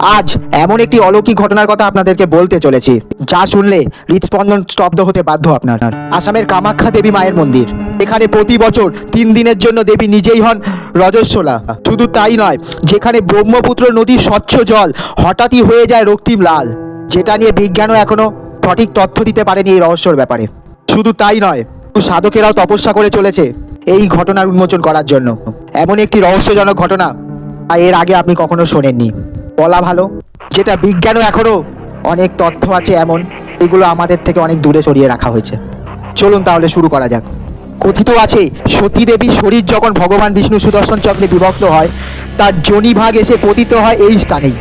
আজ এমন একটি অলৌকিক ঘটনার কথা আপনাদেরকে বলতে চলেছি। যা শুনলে হৃদস্পন্দন স্তব্ধ হতে বাধ্য আপনার। আসামের কামাখ্যা দেবী মায়ের মন্দির। এখানে প্রতি বছর তিন দিনের জন্য দেবী নিজেই হন রজস্বলা। শুধু তাই নয়, যেখানে ব্রহ্মপুত্র নদীর স্বচ্ছ জল হঠাৎই হয়ে যায় রক্তিম লাল। যেটা নিয়ে বিজ্ঞানও এখনও সঠিক তথ্য দিতে পারেনি এই রহস্যর ব্যাপারে। শুধু তাই নয়, সাধকেরাও তপস্যা করে চলেছে এই ঘটনার উন্মোচন করার জন্য। এমন একটি রহস্যজনক ঘটনা, আর এর আগে আপনি কখনো শোনেননি। বলা ভালো। যেটা বিজ্ঞানও এখনও অনেক তথ্য আছে এমন, এগুলো আমাদের থেকে অনেক দূরে সরিয়ে রাখা হয়েছে। চলুন তাহলে শুরু করা যাক। কথিত আছে সতী দেবীর শরীর যখন ভগবান বিষ্ণু সুদর্শন চক্রে বিভক্ত হয়, তার জনিভাগ এসে পতিত হয় এই স্থানেই।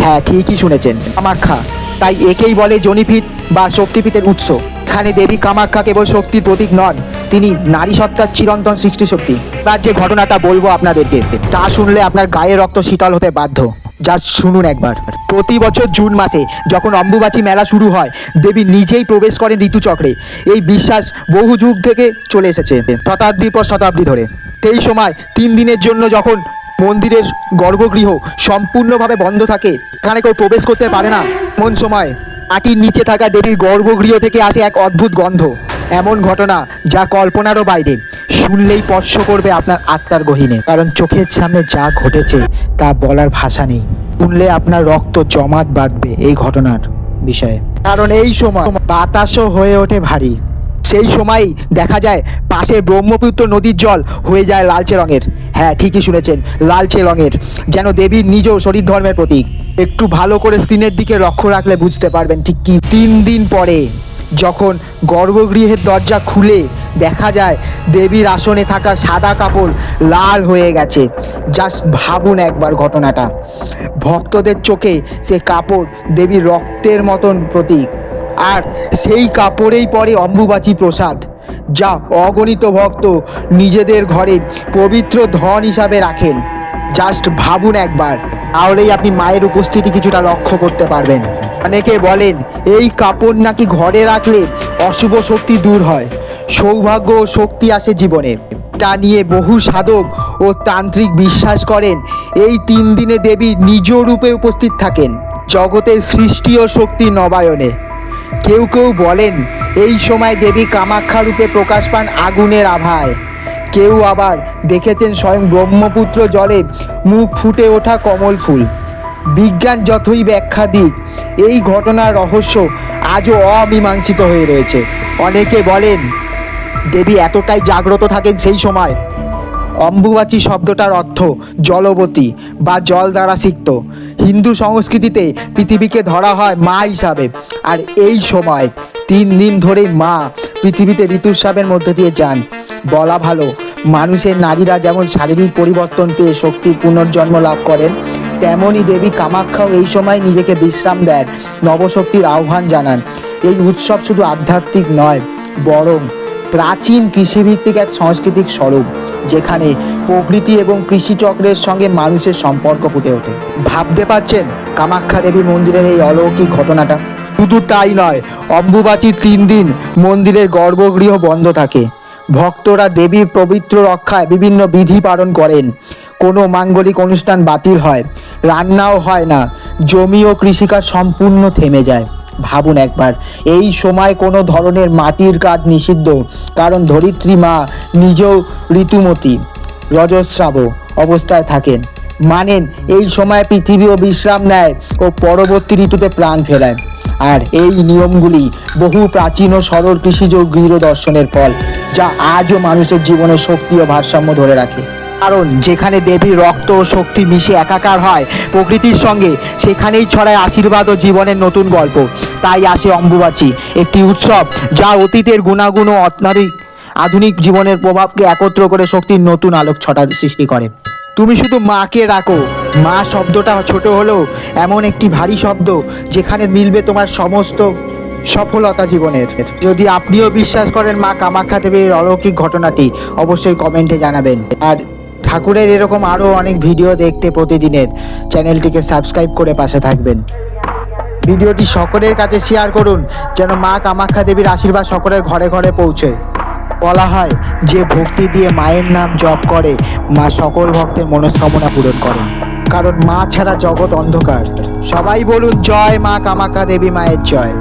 হ্যাঁ ঠিকই শুনেছেন, কামাখ্যা। তাই একেই বলে জনিপীঠ বা শক্তিপীঠের উৎস। এখানে দেবী কামাখ্যা কেবল শক্তির প্রতীক নন, তিনি নারী সত্তার চিরন্তন সৃষ্টি শক্তি তার যে ঘটনাটা বলব আপনাদেরকে, তা শুনলে আপনার গায়ে রক্ত শীতল হতে বাধ্য। যা শুনুন একবার। প্রতি বছর জুন মাসে যখন অম্বুবাচী মেলা শুরু হয়, দেবী নিজেই প্রবেশ করেন ঋতুচক্রে। এই বিশ্বাস বহু যুগ থেকে চলে এসেছে, শতাব্দীর পর শতাব্দী ধরে। সেই সময় তিন দিনের জন্য যখন মন্দিরের গর্ভগৃহ সম্পূর্ণভাবে বন্ধ থাকে, এখানে কেউ প্রবেশ করতে পারে না। এমন সময় মাটির নিচে থাকা দেবীর গর্ভগৃহ থেকে আসে এক অদ্ভুত গন্ধ। এমন ঘটনা যা কল্পনারও বাইরে। শুনলেই স্পর্শ করবে আপনার আত্মার গহীনে, কারণ চোখের সামনে যা ঘটেছে, তা বলার ভাষা নেই। শুনলে আপনার রক্ত জমাট বাঁধবে এই ঘটনার বিষয়ে। কারণ এই সময় বাতাসও হয়ে ওঠে ভারী। সেই সময়ই দেখা যায়, পাশে ব্রহ্মপুত্র নদীর জল হয়ে যায় লালচে রঙের। হ্যাঁ ঠিকই শুনেছেন, লালচে রঙের, যেন দেবীর নিজ শরীর ধর্মের প্রতীক। একটু ভালো করে স্ক্রিনের দিকে লক্ষ্য রাখলে বুঝতে পারবেন ঠিক কি তিন দিন পরে যখন গর্ভগৃহের দরজা খুলে দেখা যায় দেবীর আসনে থাকা সাদা কাপড় লাল হয়ে গেছে। জাস্ট ভাবুন একবার ঘটনাটা। ভক্তদের চোখে সে কাপড় দেবীর রক্তের মতন প্রতীক। আর সেই কাপড়েই পরে অম্বুবাচী প্রসাদ, যা অগণিত ভক্ত নিজেদের ঘরে পবিত্র ধন হিসাবে রাখেন। জাস্ট ভাবুন একবার, তাহলেই আপনি মায়ের উপস্থিতি কিছুটা লক্ষ্য করতে পারবেন। অনেকে বলেন, এই কাপড় নাকি ঘরে রাখলে অশুভ শক্তি দূর হয়। সৌভাগ্য ও শক্তি আসে জীবনে। তা নিয়ে বহু সাধক ও তান্ত্রিক বিশ্বাস করেন, এই তিন দিনে দেবী নিজ রূপে উপস্থিত থাকেন, জগতের সৃষ্টি ও শক্তি নবায়নে। কেউ কেউ বলেন, এই সময় দেবী কামাখ্যা রূপে প্রকাশ পান আগুনের আভায়। কেউ আবার দেখেছেন স্বয়ং ব্রহ্মপুত্র জলে মুখ ফুটে ওঠা কমল ফুল। বিজ্ঞান যতই ব্যাখ্যা দিক, এই ঘটনার রহস্য আজও অমীমাংসিত হয়ে রয়েছে। অনেকে বলেন, দেবী এতটাই জাগ্রত থাকেন সেই সময়। অম্বুবাচী শব্দটার অর্থ জলবতী বা জল দ্বারা সিক্ত। হিন্দু সংস্কৃতিতে পৃথিবীকে ধরা হয় মা হিসাবে। আর এই সময়, তিন দিন ধরেই মা পৃথিবীতে ঋতুস্রাবের মধ্যে দিয়ে যান। বলা ভালো, মানুষের নারীরা যেমন শারীরিক পরিবর্তন পেয়ে শক্তির পুনর্জন্ম লাভ করেন তেমনই দেবী কামাক্ষাও এই সময় নিজেকে বিশ্রাম দেন, নবশক্তির আহ্বান জানান। এই উৎসব শুধু আধ্যাত্মিক নয়, বরং প্রাচীন কৃষিভিত্তিক এক সাংস্কৃতিক স্বরূপ, যেখানে প্রকৃতি এবং কৃষিচক্রের সঙ্গে মানুষের সম্পর্ক ফুটে ওঠে। ভাবতে পারছেন কামাখ্যা দেবী মন্দিরের এই অলৌকিক ঘটনাটা? শুধু তাই নয়, অম্বুবাচীর তিন দিন মন্দিরের গর্ভগৃহ বন্ধ থাকে। ভক্তরা দেবীর পবিত্র রক্ষায় বিভিন্ন বিধি পালন করেন। কোনো মাঙ্গলিক অনুষ্ঠান বাতিল হয়। রান্নাও হয় না। জমি ও কৃষিকাজ সম্পূর্ণ থেমে যায়। ভাবুন একবার, এই সময় কোনো ধরনের মাটির কাজ নিষিদ্ধ, কারণ ধরিত্রী মা নিজেও ঋতুমতী, রজস্রাব অবস্থায় থাকেন। মানেন, এই সময় পৃথিবীও বিশ্রাম নেয় ও পরবর্তী ঋতুতে প্রাণ ফেরায়। আর এই নিয়মগুলি বহু প্রাচীন ও সরল কৃষিজ গৃহ দর্শনের ফল, যা আজও মানুষের জীবনে শক্তি ও ভারসাম্য ধরে রাখে। কারণ যেখানে দেবীর রক্ত ও শক্তি মিশে একাকার হয়, প্রকৃতির সঙ্গে সেখানেই ছড়ায় আশীর্বাদ ও জীবনের নতুন গল্প। তাই আসে অম্বুবাচী, একটি উৎসব যা অতীতের গুণাগুণ ও অত্যাধিক আধুনিক জীবনের প্রভাবকে একত্র করে শক্তির নতুন আলোক ছটা সৃষ্টি করে। তুমি শুধু মাকে রাখো মা শব্দটা ছোট হলেও এমন একটি ভারী শব্দ যেখানে মিলবে তোমার সমস্ত সফলতা জীবনের। যদি আপনিও বিশ্বাস করেন মা কামাখ্যা দেবীর অলৌকিক ঘটনাটি, অবশ্যই কমেন্টে জানাবেন। আর ঠাকুরের এরকম আরও অনেক ভিডিও দেখতে প্রতিদিনের। চ্যানেলটিকে সাবস্ক্রাইব করে পাশে থাকবেন। ভিডিওটি সকলের কাছে শেয়ার করুন, যেন মা কামাখ্যা দেবীর আশীর্বাদ সকলের ঘরে ঘরে পৌঁছে। বলা হয়, যে ভক্তি দিয়ে মায়ের নাম জপ করে, মা সকল ভক্তের মনস্কামনা পূরণ করেন। কারণ মা ছাড়া জগৎ অন্ধকার। সবাই বলুন, জয় মা কামাখ্যা দেবী মায়ের জয়।